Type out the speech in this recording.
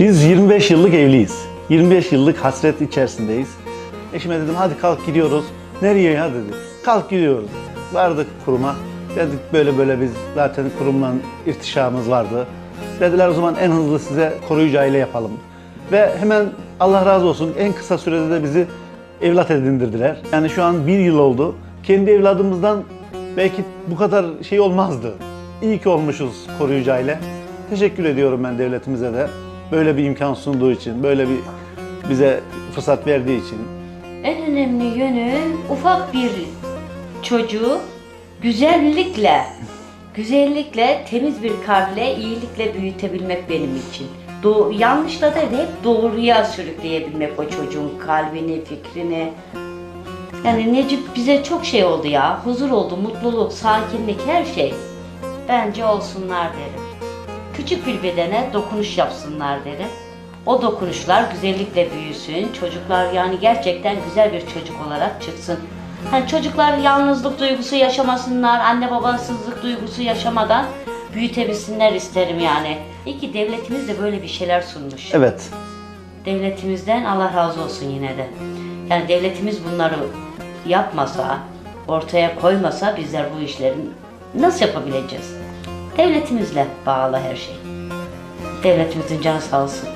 Biz 25 yıllık evliyiz. 25 yıllık hasret içerisindeyiz. Eşime dedim hadi kalk gidiyoruz. Nereye ya dedi. Kalk gidiyoruz. Vardık kuruma. Dedik böyle böyle biz zaten kurumla irtişamız vardı. Dediler o zaman en hızlı size koruyucu aile yapalım. Ve hemen Allah razı olsun en kısa sürede de bizi evlat edindirdiler. Yani şu an bir yıl oldu. Kendi evladımızdan belki bu kadar şey olmazdı. İyi ki olmuşuz koruyucu aile. Teşekkür ediyorum ben devletimize de. Böyle bir imkan sunduğu için, böyle bir bize fırsat verdiği için. En önemli yönü ufak bir çocuğu güzellikle, güzellikle, temiz bir kalple, iyilikle büyütebilmek benim için. Do yanlışla da hep doğruya sürükleyebilmek o çocuğun kalbini, fikrini. Yani Necip bize çok şey oldu ya. Huzur oldu, mutluluk, sakinlik, her şey. Bence olsunlar derim. Küçük bir bedene dokunuş yapsınlar derim. O dokunuşlar güzellikle büyüsün. Çocuklar yani gerçekten güzel bir çocuk olarak çıksın. Hani çocuklar yalnızlık duygusu yaşamasınlar, anne babasızlık duygusu yaşamadan büyütebilsinler isterim yani. İyi ki devletimiz de böyle bir şeyler sunmuş. Evet, Devletimizden Allah razı olsun yine de. Yani devletimiz bunları yapmasa, ortaya koymasa bizler bu işlerin nasıl yapabileceğiz? devletimizle bağlı her şey. Devletimizin canı sağ olsun.